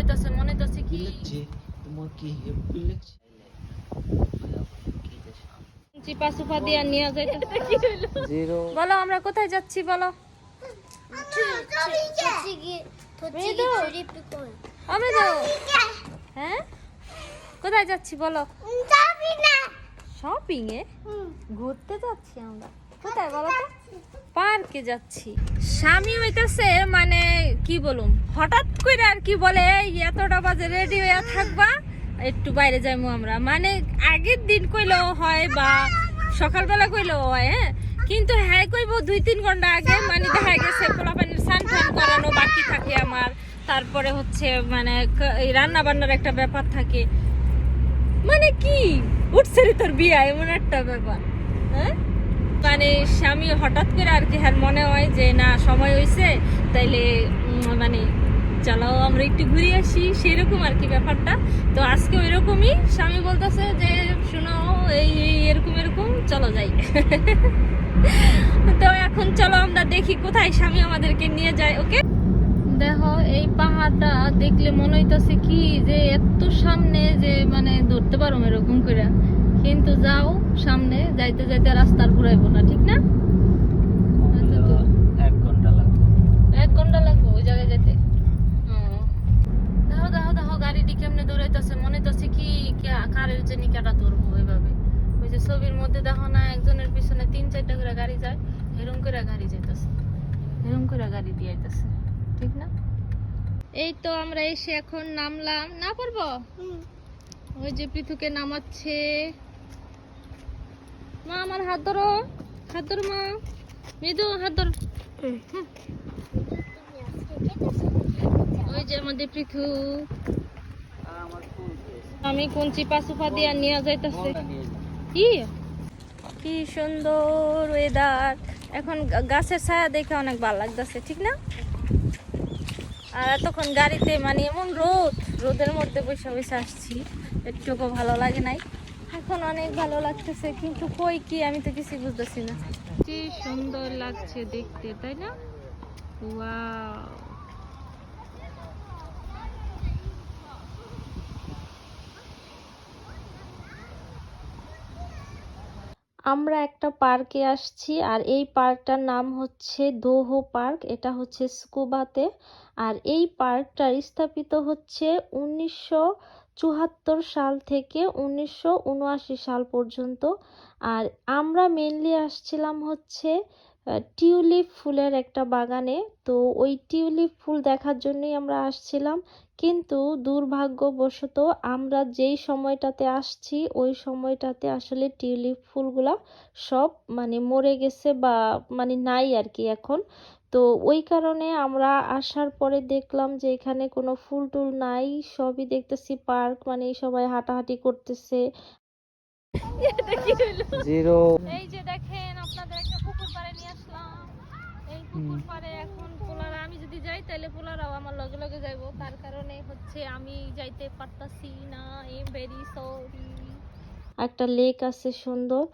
দৌড়াইতেছে মনে হইতাছে কি? তোমার কি হেভি লাগছে চিপা সুপা দিয়া নিয়ে যাইতেছে। বলো আমরা কোথায় যাচ্ছি বলো? হ্যাঁ? কোথায় যাচ্ছি বলো? শপিং এ ঘুরতে যাচ্ছি আমরা। কোথায় বলো তো? পার্কে যাচ্ছি। স্বামী হইতেছে মানে কি বলুম, হঠাৎ করে আর কি বলে, "এই, এতটা বাজে রেডি হয়ে থাকবা, একটু বাইরে যাইমু আমরা। মানে আগের দিন কইলেও হয় বা সকালবেলা কইলেও হয় হ্যাঁ? কিন্তু হ্যাঁ কইবো দুই তিন ঘণ্টা আগে মানে দেখা গেছে পোলা পানির স্নান টান করানো বাকি থাকে আমার। তারপরে হচ্ছে মানে রান্না বান্নার একটা ব্যাপার থাকে। মানে কি? উঠছে তোর বিয়া, এমন একটা ব্যাপার হ্যাঁ? মানে স্বামী হঠাৎ করে আর কি হ্যাঁ মনে হয় যে, না, সময় হয়েছে তাইলে মানে চলো আমরা একটু ঘুরে আসি। সেরকম আর কি ব্যাপারটা। তো আজকে ওই রকমই স্বামী বলতেছে যে, শোনো, এই এরকম এরকম, চলো যাই। তো এখন চলো আমরা দেখি কোথায় স্বামী আমাদেরকে নিয়ে যায়, ওকে? দেখো, এই পাহাড়টা দেখলে মনে হইতেছে কি যে, এত সামনে যে মানে ধরতে পারো এরকম করে। কিন্তু যাও সামনে যাইতে যাইতে রাস্তার ঘুরাইবো না ঠিক না? আচ্ছা এক ঘণ্টা লাগবে। এক ঘণ্টা লাগবে ওই জায়গায় যেতে হুম। দেখো দেখো দেখো গাড়িটি কেমনে দৌড়াইতেছে? মনে হইতাছে কি কারের যে নিকাটা ধরবো ওইভাবে। ওই যে ছবির মধ্যে দেখো না একজনের পিছনে তিন চারটা করে গাড়ি যায় এরম করে গাড়ি যাইতেছে। এরম করে গাড়ি দিয়ে আইতাছে ঠিক না? এই তো আমরা এসে এখন নামলাম। না পারব? ওই যে পৃথুকে নামাচ্ছে। মা আমার হাত ধরো। হাত ধরো মা। মৃদু হাত ধরো। ওই যে আমাদের পৃথু। আমি কোন চিপা সুপা দিয়া নিয়ে যাইতেছে। কি? কি সুন্দর ওয়েদার এখন গাছের ছায়া দেখে অনেক ভালো লাগতেছে ঠিক না? আর এতক্ষণ গাড়িতে মানে এমন রোদ রোদের মধ্যে বসে বসে আসছি। একটুকু ভালো লাগে নাই। এখন অনেক ভালো লাগতেছে কিন্তু কই কি আমি তো কিছু বুঝতেছি না। কি সুন্দর লাগছে দেখতে তাই না? ওয়াও। আমরা একটা পার্কে আসছি আর এই পার্কটার নাম হচ্ছে দোহো পার্ক এটা হচ্ছে স্কুবাতে আর এই পার্কটা স্থাপিত হচ্ছে উনিশশো চুয়াত্তর সাল থেকে উনিশশো উনআশি সাল পর্যন্ত। আর আমরা মেনলি আসছিলাম হচ্ছে টিউলিপ ফুলের একটা বাগানে। তো ওই টিউলিপ ফুল দেখার জন্যই আমরা আসছিলাম। কিন্তু দুর্ভাগ্যবশত আমরা যেই সময়টাতে আসছি, ওই সময়টাতে আসলে টিউলিপ ফুলগুলা সব মানে মরে গেছে বা মানে নাই আর কি এখন। তো ওই কারণে আমরা আসার পরে দেখলাম যে এখানে কোনো ফুল টুল নাই সবই দেখতেছি পার্ক মানে সবাই হাঁটাহাঁটি করতেছে। জিরো। এই যে দেখেন আপনাদের একটা পুকুর পাড়ে নিয়ে আসলাম। এই পুকুর পাড়ে এখন পোলারা আমি যদি যাই তাহলে পোলারাও আমার লগে লগে যাইবো। তার কারণে হচ্ছে আমি যাইতে পারতাছি না। এম ভেরি সরি একটা লেক আছে সুন্দর।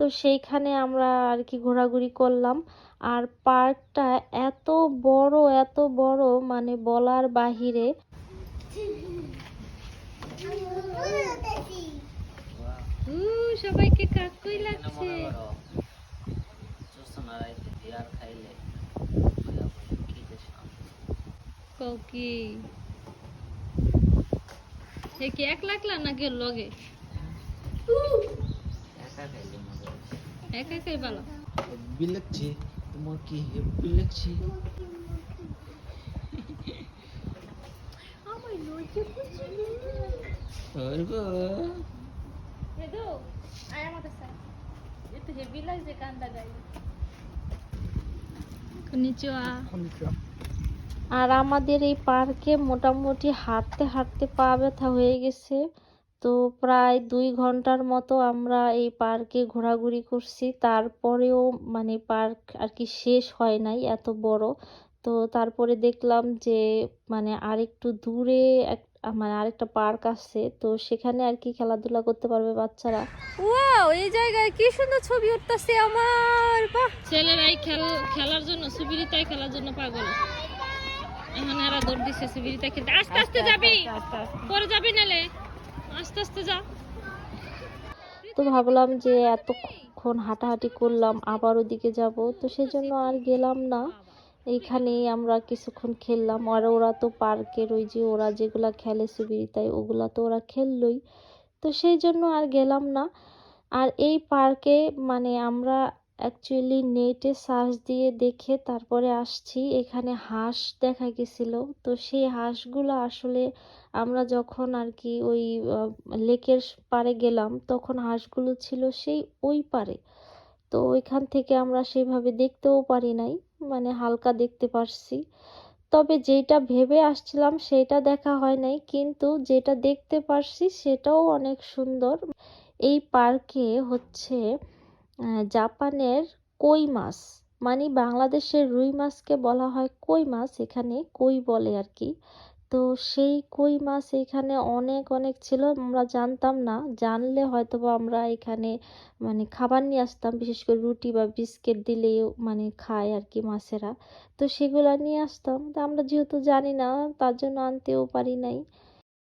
তো সেইখানে আমরা আর কি ঘোরাঘুরি করলাম। আর পার্কটা এত বড় এত বড় মানে বলার বাহিরে। সবাইকে কাকুই লাগছে? কৌকি এ কি এক নাকি ওর লগে? একা একাই ভালো তোমার কি আয় হেভি লাগছে কান্দা গাই কনিচুয়া আর আমাদের এই পার্কে মোটামুটি হাঁটতে হাঁটতে পা ব্যথা হয়ে গেছে। তো প্রায় দুই ঘণ্টার মতো আমরা এই পার্কে ঘোরাঘুরি করছি। তারপরেও মানে পার্ক আর কি শেষ হয় নাই এত বড়। তো তারপরে দেখলাম যে মানে আরেকটু দূরে এক মানে আরেকটা পার্ক আছে। তো সেখানে আর কি খেলাধুলা করতে পারবে বাচ্চারা। ওয়াও এই জায়গায় কি সুন্দর ছবি উঠতেছে আমার বাহ! ছেলেরাই খেল খেলার জন্য সুবিরিতাই খেলার জন্য পাগল। এখন এরা দৌড় দিছে শিবিরিতে খেলতে। আস্তে আস্তে যাবি! পরে যাবি নালে। আস্তে আস্তে যা। তো ভাবলাম যে এতক্ষণ হাঁটাহাঁটি করলাম, আবার ওদিকে যাব। তো সেজন্য আর গেলাম না। এইখানেই আমরা কিছুক্ষণ খেললাম। আর ওরা তো পার্কের ওই যে ওরা যেগুলা খেলে সুবিরিতায় ওগুলা তো ওরা খেললই। তো সেই জন্য আর গেলাম না। আর এই পার্কে মানে আমরা অ্যাকচুয়ালি নেটে সার্চ দিয়ে দেখে তারপরে আসছি। এখানে হাঁস দেখা গেছিল। তো সেই হাঁসগুলো আসলে আমরা যখন আর কি ওই লেকের পাড়ে গেলাম, তখন হাঁসগুলো ছিল সেই ওই পারে তো ওইখান থেকে আমরা সেভাবে দেখতেও পারি নাই মানে হালকা দেখতে পারছি। তবে যেটা ভেবে আসছিলাম সেটা দেখা হয় নাই, কিন্তু যেটা দেখতে পারছি সেটাও অনেক সুন্দর। এই পার্কে হচ্ছে জাপানের কই মাছ মানে বাংলাদেশের রুই মাছকে বলা হয় কই মাছ, এখানে কই বলে আর কি। তো সেই কই মাছ এখানে অনেক অনেক ছিল, আমরা জানতাম না। জানলে হয়তো বা আমরা এখানে মানে খাবার নিয়ে আসতাম, বিশেষ করে রুটি বা বিস্কিট দিলেও মানে খায় আর কি মাছেরা। তো সেগুলো নিয়ে আসতাম। তো আমরা যেহেতু জানি না, তার জন্য আনতেও পারি নাই।